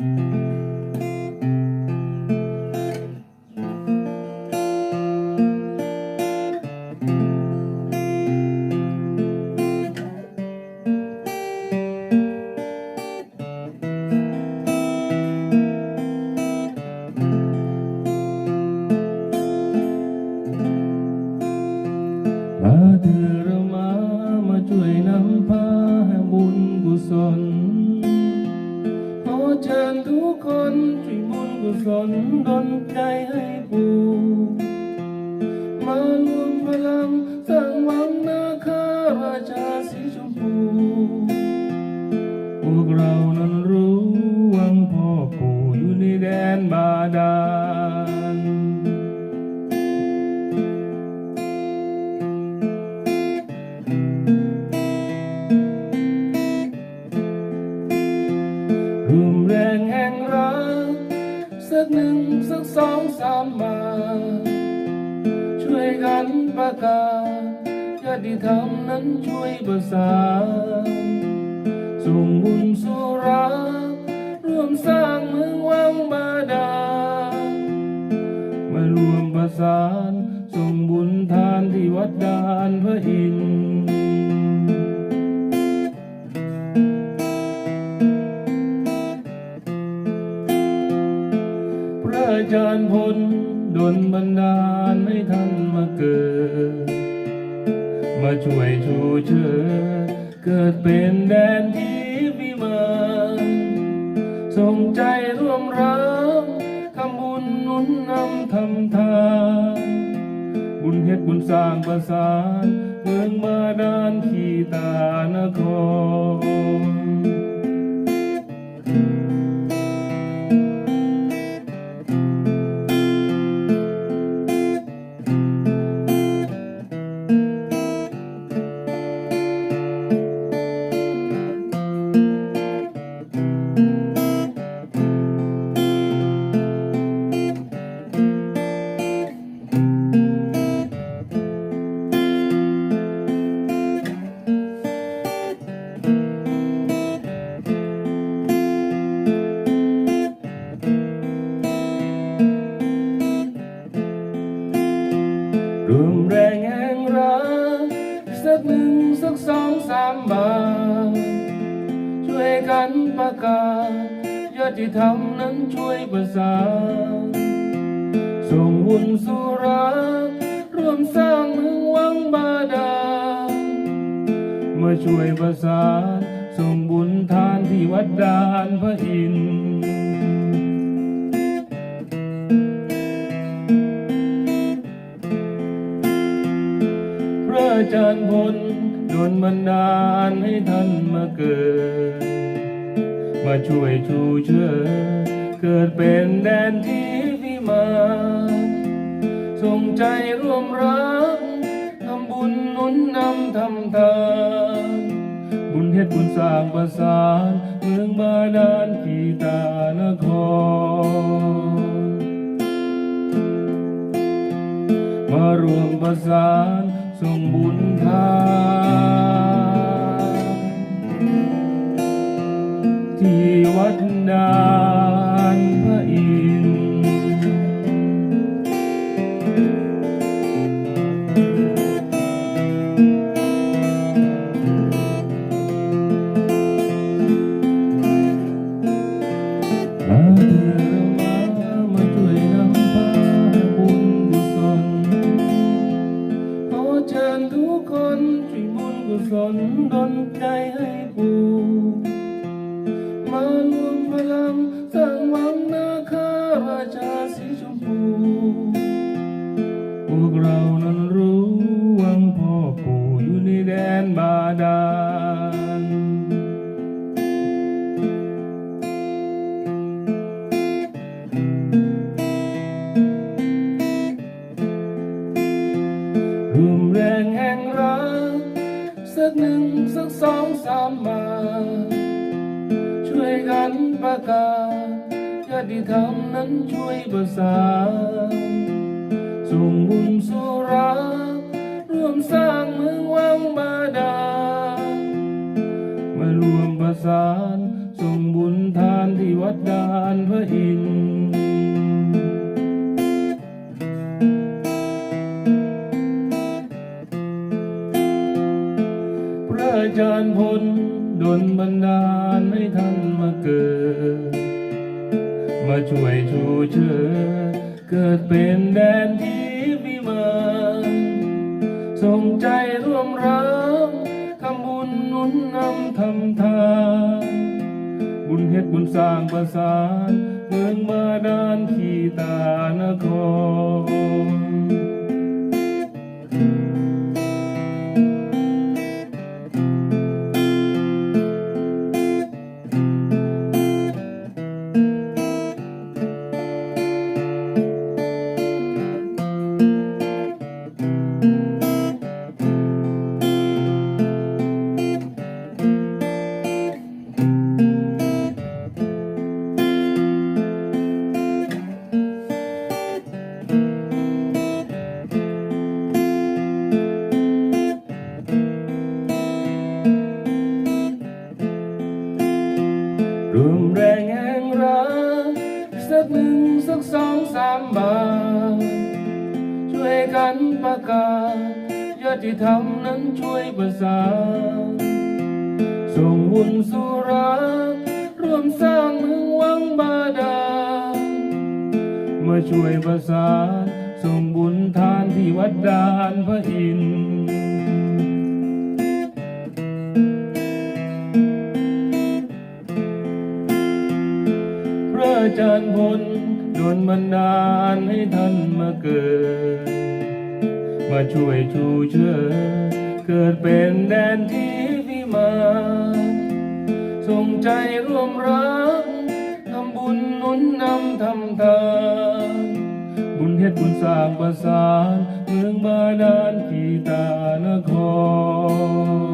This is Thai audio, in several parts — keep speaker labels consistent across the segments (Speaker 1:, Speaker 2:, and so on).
Speaker 1: ม เชิญทุกคนช่วยบุญกุศลดลใจให้ปูมารวมพลังสร้างวังนาคาราชาสีชมพู พวกเรานั้น สักหนึ่งสักสองสามมา ช่วยกันประกาศญาติธรรมนั้นช่วยประสานส่งบุญสู่รักร่วมสร้างเมืองวังบาดาลมารวมประสานส่งบุญทานที่วัดดานพระอินทร์ ดลบันดาลให้ท่านมาเกิด มาช่วยชูเชิดเกิดเป็นแดนที่วิมานส่งใจร่วมรักทำบุญนุนนำทำทานบุญเฮ็ดบุญสร้างประสานเมืองมาดานขีตานคร สักหนึ่งสักสองสามบาทช่วยกันประกาศญาติธรรมนั้นช่วยประสานส่งบุญสู่รักร่วมสร้างเมืองวังบาดาลมาช่วยประสานส่งบุญทานที่วัดดานพระอินทร์ จารย์พลดนบันดาลให้ท่านมาเกิด มาช่วยชูเชิดเกิดเป็นแดนที่วิมานส่งใจร่วมรักทำบุญนุนนำทำทานบุญเฮ็ดบุญสร้างประสานเมืองบาดาลกีตานครมารวมประสาน ส่งบุญทานที่วัดนานพระอิน สองสามมา ช่วยกันประกาศญาติธรรมนั้นช่วยประสานส่งบุญสู่รักร่วมสร้างเมืองวังบาดาลมารวมประสานส่งบุญทานที่วัดดานพระอินทร์ ช่วยชูเชิดเกิดเป็นแดนที่มีมานส่งใจร่วมรักทำบุญนุนนำทำทานบุญเฮ็ดบุญสร้างประสานเมืองมาดานขีตานคร หนึ่งสักสองสามบาท ช่วยกันประกาศญาติธรรมนั้นช่วยประสานส่งบุญสู่รักร่วมสร้างเมืองวังบาดาลมาช่วยประสานส่งบุญทานที่วัดดานพระอินทร์ จารย์พลโดนบันดาลให้ท่านมาเกิด มาช่วยชูเชิดเกิดเป็นแดนที่พิมานส่งใจร่วมรักทำบุญนุนนำทำทานบุญเฮ็ดบุญสร้างประสานเมืองบาดาลกีตานคร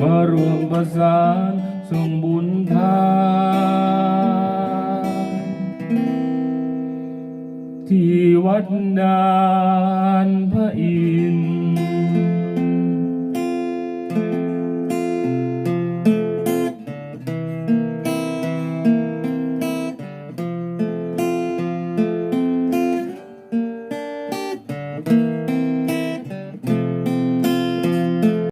Speaker 1: มารวมประสาน ส่งบุญทานที่วัดดานพระอินทร์